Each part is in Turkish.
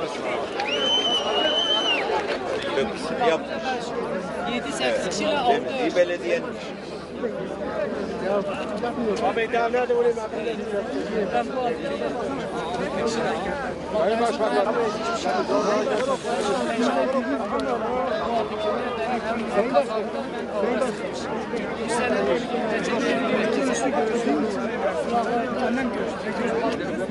olasın. Köprüsünü yapmış. 7-8 evet. lira oldu. İyi belediyenin. Abi daha nerede olayım abi? Sayın Başbakan. Sayın Başbakan. Bir sene önce çeşitli bir kesisi görürsün. Annem görsün.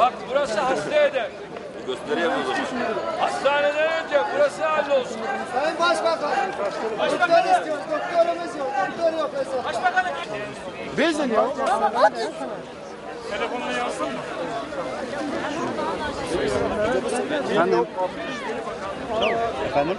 Bak burası hasta eder. Gösteriyor mu? Hastaneden önce burası hallolsun. Sayın Başbakan, doktor istiyoruz, doktorumuz yok, doktor yok mesela. Başbakanım. Bezin ya. Efendim?